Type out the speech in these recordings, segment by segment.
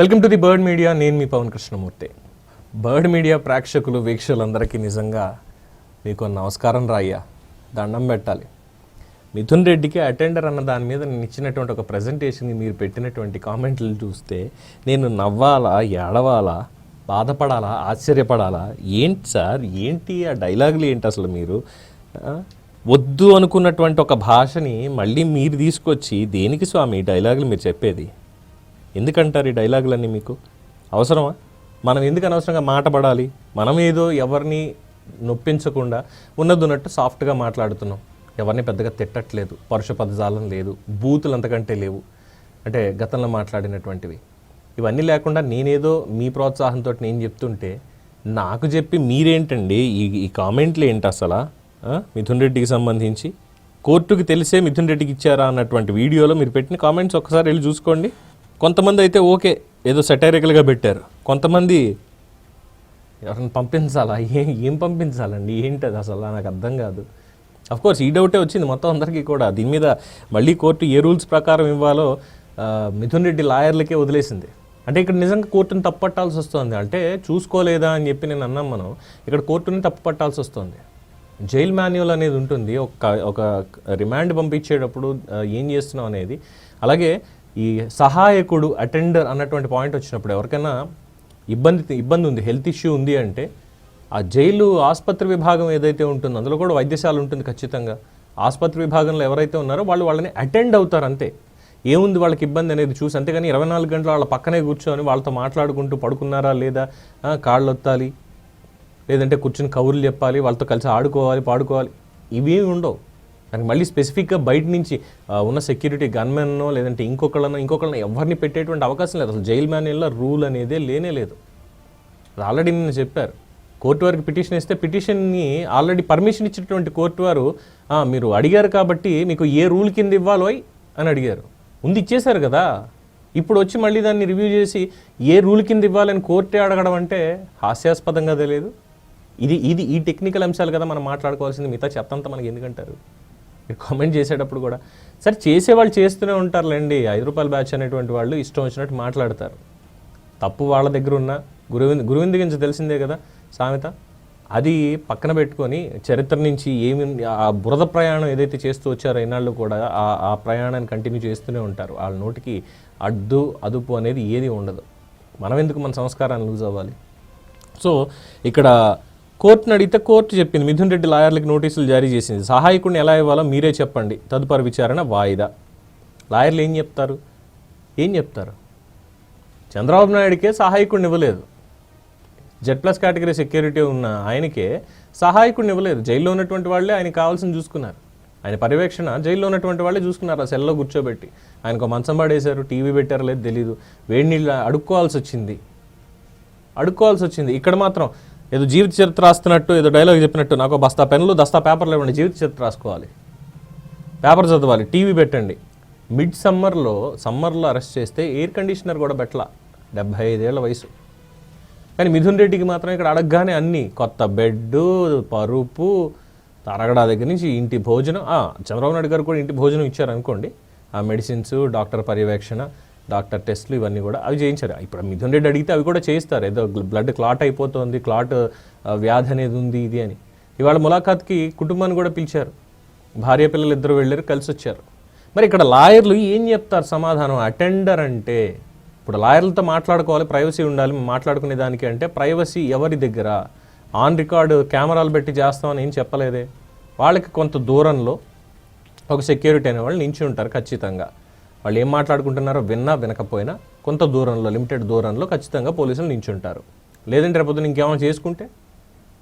Welcome to the bird media నేను మీ Pavan Krishnamurthy. Bird media ప్రేక్షకులు వీక్షకులందరికీ నిజంగా మీకు నమస్కారం రాయ్యా దండం పెట్టాలి. మిథున్ రెడ్డికి అటెండర్ అన్న దాని మీద నేను ఇచ్చినటువంటి ఒక ప్రజెంటేషన్ని మీరు పెట్టినటువంటి కామెంట్లు చూస్తే నేను నవ్వాలా ఏడవాలా బాధపడాలా ఆశ్చర్యపడాలా? ఏంటి సార్? ఏంటి ఆ డైలాగులు ఏంటి అసలు మీరు? వద్దు అనుకున్నటువంటి ఒక భాషని మళ్ళీ మీరు తీసుకొచ్చి దేనికి స్వామి డైలాగులు మీరు చెప్పేది? ఎందుకంటారు ఈ డైలాగులన్నీ మీకు? అవసరమా? మనం ఎందుకు అనవసరంగా మాట పడాలి? మనం ఏదో ఎవరిని నొప్పించకుండా ఉన్నది ఉన్నట్టు సాఫ్ట్గా మాట్లాడుతున్నాం. ఎవరిని పెద్దగా తిట్టట్లేదు. పరుష పదజాలం లేదు. బూతులు అంతకంటే లేవు. అంటే గతంలో మాట్లాడినటువంటివి. ఇవన్నీ లేకుండా నేనేదో మీ ప్రోత్సాహంతో నేను చెప్తుంటే నాకు చెప్పి మీరేంటండి? ఈ ఈ కామెంట్లు ఏంటి అసలు? మిథున్ రెడ్డికి సంబంధించి? కోర్టుకి తెలిసే మిథున్ రెడ్డికి ఇచ్చారా? అన్నటువంటి వీడియోలో మీరు పెట్టిన కామెంట్స్ ఒకసారి వెళ్ళి చూసుకోండి. కొంతమంది అయితే ఓకే ఏదో సెటైరికల్గా పెట్టారు. కొంతమంది ఎవరిని పంపించాలా? ఏం ఏం పంపించాలండి? ఏంటి అది అసలు? నాకు అర్థం కాదు. కోర్స్ ఈ డౌటే వచ్చింది మొత్తం అందరికీ కూడా. దీని మీద మళ్ళీ కోర్టు ఏ రూల్స్ ప్రకారం ఇవ్వాలో మిథున్ రెడ్డి లాయర్లకే వదిలేసింది. అంటే ఇక్కడ నిజంగా కోర్టుని తప్పట్టాల్సి వస్తుంది. అంటే చూసుకోలేదా అని చెప్పి నేను అన్నాం మనం. ఇక్కడ కోర్టుని తప్పుపట్టాల్సి వస్తుంది. జైల్ మాన్యువల్ అనేది ఉంటుంది. ఒక ఒక రిమాండ్ పంపించేటప్పుడు ఏం చేస్తున్నాం అనేది. అలాగే ఈ సహాయకుడు అటెండర్ అన్నటువంటి పాయింట్ వచ్చినప్పుడు ఎవరికైనా ఇబ్బంది ఇబ్బంది ఉంది హెల్త్ ఇష్యూ ఉంది అంటే ఆ జైలు ఆసుపత్రి విభాగం ఏదైతే ఉంటుందో అందులో కూడా వైద్యశాల ఉంటుంది ఖచ్చితంగా. ఆసుపత్రి విభాగంలో ఎవరైతే ఉన్నారో వాళ్ళు వాళ్ళని అటెండ్ అవుతారు అంతే. ఏముంది వాళ్ళకి ఇబ్బంది అనేది చూసి అంతేగాని ఇరవై నాలుగు గంటలు వాళ్ళ పక్కనే కూర్చొని వాళ్ళతో మాట్లాడుకుంటూ పడుకున్నారా లేదా కాళ్ళు ఒత్తాలి లేదంటే కూర్చుని కబుర్లు చెప్పాలి వాళ్ళతో కలిసి ఆడుకోవాలి పాడుకోవాలి. ఇవేమి ఉండవు. దానికి మళ్ళీ స్పెసిఫిక్గా బయట నుంచి ఉన్న సెక్యూరిటీ గన్మెన్నో లేదంటే ఇంకొకళ్ళనో ఇంకొకళ్ళనో ఎవరిని పెట్టేటువంటి అవకాశం లేదు. అసలు జైల్ మ్యాన్యుల్లో రూల్ అనేదే లేనే లేదు. అది ఆల్రెడీ నేను చెప్పారు. కోర్టు వారికి పిటిషన్ ఇస్తే పిటిషన్ని ఆల్రెడీ పర్మిషన్ ఇచ్చినటువంటి కోర్టు వారు మీరు అడిగారు కాబట్టి మీకు ఏ రూల్ కింద ఇవ్వాలో అని అడిగారు. ఉంది ఇచ్చేశారు కదా. ఇప్పుడు వచ్చి మళ్ళీ దాన్ని రివ్యూ చేసి ఏ రూల్ కింద ఇవ్వాలని కోర్టే అడగడం అంటే హాస్యాస్పదంగా తెలియదు. ఇది ఇది ఈ టెక్నికల్ అంశాలు కదా మనం మాట్లాడుకోవాల్సింది. మిగతా చెత్తంతా మనకి ఎందుకంటారు? మీరు కామెంట్ చేసేటప్పుడు కూడా సరే చేసేవాళ్ళు చేస్తూనే ఉంటారులేండి ఐదు రూపాయల బ్యాచ్ అనేటువంటి వాళ్ళు ఇష్టం వచ్చినట్టు మాట్లాడతారు. తప్పు వాళ్ళ దగ్గర ఉన్న గురువింద గురువింద గురించి తెలిసిందే కదా సామెత? అది పక్కన పెట్టుకొని చరిత్ర నుంచి ఏమి ఆ బురద ప్రయాణం ఏదైతే చేస్తూ వచ్చారో ఇన్నాళ్ళు కూడా ఆ ఆ ప్రయాణాన్ని కంటిన్యూ చేస్తూనే ఉంటారు. వాళ్ళ నోటికి అడ్డు అదుపు అనేది ఏది ఉండదు. మనం ఎందుకు మన సంస్కారాన్ని లూజ్ అవ్వాలి? సో ఇక్కడ కోర్టును అడిగితే కోర్టు చెప్పింది. మిథున్ రెడ్డి లాయర్లకు నోటీసులు జారీ చేసింది. సహాయకుడిని ఎలా ఇవ్వాలో మీరే చెప్పండి. తదుపరి విచారణ వాయిదా. లాయర్లు ఏం చెప్తారు? ఏం చెప్తారు? చంద్రబాబు నాయుడికే సహాయకుడిని ఇవ్వలేదు. జెడ్ ప్లస్ కేటగిరీ సెక్యూరిటీ ఉన్న ఆయనకే సహాయకుడిని ఇవ్వలేదు. జైల్లో ఉన్నటువంటి వాళ్ళే ఆయనకి కావాల్సింది చూసుకున్నారు. ఆయన పర్యవేక్షణ జైల్లో ఉన్నటువంటి వాళ్ళే చూసుకున్నారు. ఆ సెల్లో కూర్చోబెట్టి. ఆయనకు మంచం పడేశారు. టీవీ పెట్టారో లేదు తెలీదు. వేడి నీళ్ళు అడుక్కోవాల్సి వచ్చింది. అడుక్కోవాల్సి వచ్చింది. ఇక్కడ మాత్రం ఏదో జీవిత చరిత్ర రాస్తున్నట్టు ఏదో డైలాగ్ చెప్పినట్టు నాకు ఒక బస్తా పెన్నులు దస్తా పేపర్లు ఇవ్వండి జీవిత చరిత్ర రాసుకోవాలి. పేపర్ చదవాలి టీవీ పెట్టండి. మిడ్ సమ్మర్లో సమ్మర్లో అరెస్ట్ చేస్తే ఎయిర్ కండిషనర్ కూడా పెట్టలా. డెబ్బై ఐదేళ్ళ వయసు. కానీ మిథున్ రెడ్డికి మాత్రం ఇక్కడ అడగగానే అన్నీ కొత్త బెడ్ పరుపు తరగడా దగ్గర నుంచి ఇంటి భోజనం చంద్రబాబు నాయుడు గారు కూడా ఇంటి భోజనం ఇచ్చారు అనుకోండి ఆ మెడిసిన్స్ డాక్టర్ పర్యవేక్షణ డాక్టర్ టెస్ట్లు ఇవన్నీ కూడా అవి చేయించారు. ఇప్పుడు మిథున్ రెడ్డి అడిగితే అవి కూడా చేయిస్తారు. ఏదో బ్లడ్ క్లాట్ అయిపోతుంది క్లాట్ వ్యాధి అనేది ఉంది ఇది అని. ఇవాళ ములాఖాత్కి కుటుంబాన్ని కూడా పిలిచారు. భార్య పిల్లలు ఇద్దరు వెళ్ళారు కలిసి వచ్చారు. మరి ఇక్కడ లాయర్లు ఏం చెప్తారు సమాధానం? అటెండర్ అంటే ఇప్పుడు లాయర్లతో మాట్లాడుకోవాలి ప్రైవసీ ఉండాలి మాట్లాడుకునే దానికి అంటే ప్రైవసీ ఎవరి దగ్గర? ఆన్ రికార్డు కెమెరాలు పెట్టి చేస్తామని ఏం చెప్పలేదే? వాళ్ళకి కొంత దూరంలో ఒక సెక్యూరిటీ అనే వాళ్ళు నించి ఉంటారు ఖచ్చితంగా. వాళ్ళు ఏం మాట్లాడుకుంటున్నారో విన్నా వినకపోయినా కొంత దూరంలో లిమిటెడ్ దూరంలో ఖచ్చితంగా పోలీసులు నించుంటారు. లేదంటే రేపొద్దున ఇంకేమైనా చేసుకుంటే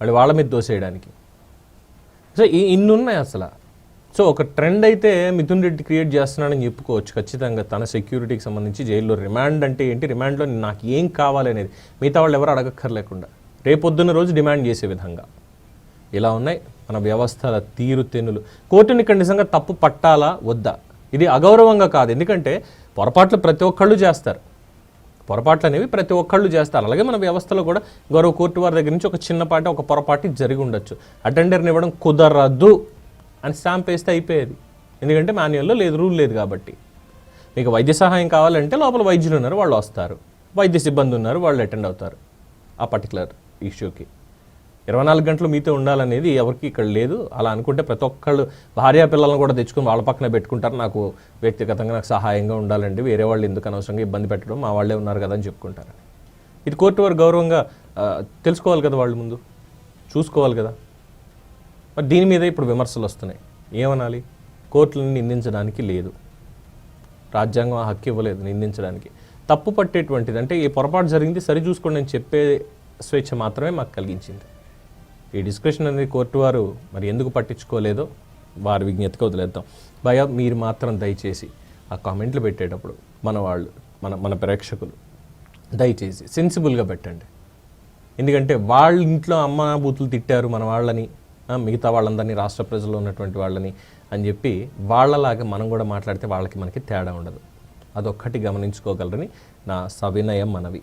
వాళ్ళు వాళ్ళ మీద దోసేయడానికి. సో ఈ ఇన్ని ఉన్నాయి అసలు. సో ఒక ట్రెండ్ అయితే మిథున్ రెడ్డి క్రియేట్ చేస్తున్నాడని చెప్పుకోవచ్చు ఖచ్చితంగా తన సెక్యూరిటీకి సంబంధించి జైల్లో రిమాండ్ అంటే ఏంటి? రిమాండ్లో నాకు ఏం కావాలి అనేది. మిగతా వాళ్ళు ఎవరు అడగక్కర్లేకుండా రేపొద్దున్న రోజు డిమాండ్ చేసే విధంగా. ఇలా ఉన్నాయి మన వ్యవస్థల తీరు తెన్నులు కోర్టుని ఇక్కడ నిజంగా తప్పు పట్టాలా? వద్దా? ఇది అగౌరవంగా కాదు. ఎందుకంటే పొరపాట్లు ప్రతి ఒక్కళ్ళు చేస్తారు. పొరపాట్లు అనేవి ప్రతి ఒక్కళ్ళు చేస్తారు. అలాగే మన వ్యవస్థలో కూడా గౌరవ కోర్టు వారి దగ్గర నుంచి ఒక చిన్నపాటి ఒక పొరపాటు జరిగి ఉండొచ్చు. అటెండర్ని ఇవ్వడం కుదరదు అని స్టాంప్ వేస్తే అయిపోయేది. ఎందుకంటే మాన్యువల్లో లేదు రూల్ లేదు కాబట్టి. మీకు వైద్య సహాయం కావాలంటే లోపల వైద్యులు ఉన్నారు వాళ్ళు వస్తారు. వైద్య సిబ్బంది ఉన్నారు వాళ్ళు అటెండ్ అవుతారు. ఆ పర్టికులర్ ఇష్యూకి. ఇరవై నాలుగు గంటలు మీతో ఉండాలనేది ఎవరికి ఇక్కడ లేదు. అలా అనుకుంటే ప్రతి ఒక్కళ్ళు భార్యా పిల్లలను కూడా తెచ్చుకొని వాళ్ళ పక్కన పెట్టుకుంటారు. నాకు వ్యక్తిగతంగా నాకు సహాయంగా ఉండాలండి. వేరే వాళ్ళు ఎందుకు అనవసరంగా ఇబ్బంది పెట్టడం మా వాళ్ళే ఉన్నారు కదా అని చెప్పుకుంటారు. ఇది కోర్టు వారు గౌరవంగా తెలుసుకోవాలి కదా వాళ్ళు ముందు. చూసుకోవాలి కదా. మరి దీని మీద ఇప్పుడు విమర్శలు వస్తున్నాయి. ఏమనాలి? కోర్టులను నిందించడానికి లేదు. రాజ్యాంగం ఆ హక్కు ఇవ్వలేదు నిందించడానికి. తప్పు పట్టేటువంటిది అంటే ఈ పొరపాటు జరిగింది సరి చూసుకోండి నేను చెప్పే స్వేచ్ఛ మాత్రమే మాకు కలిగించింది. ఈ డిస్కషన్ అనేది కోర్టు వారు మరి ఎందుకు పట్టించుకోలేదో వారి విజ్ఞతగా వదిలేద్దాం. భయ మీరు మాత్రం దయచేసి ఆ కామెంట్లు పెట్టేటప్పుడు మన వాళ్ళు మన మన ప్రేక్షకులు దయచేసి సెన్సిబుల్గా పెట్టండి. ఎందుకంటే వాళ్ళ ఇంట్లో అమ్మ బూతులు తిట్టారు మన వాళ్ళని మిగతా వాళ్ళందరినీ రాష్ట్ర ప్రజల్లో ఉన్నటువంటి వాళ్ళని అని చెప్పి వాళ్ళలాగా మనం కూడా మాట్లాడితే వాళ్ళకి మనకి తేడా ఉండదు. అదొక్కటి గమనించుకోగలరని నా సవినయం మనవి.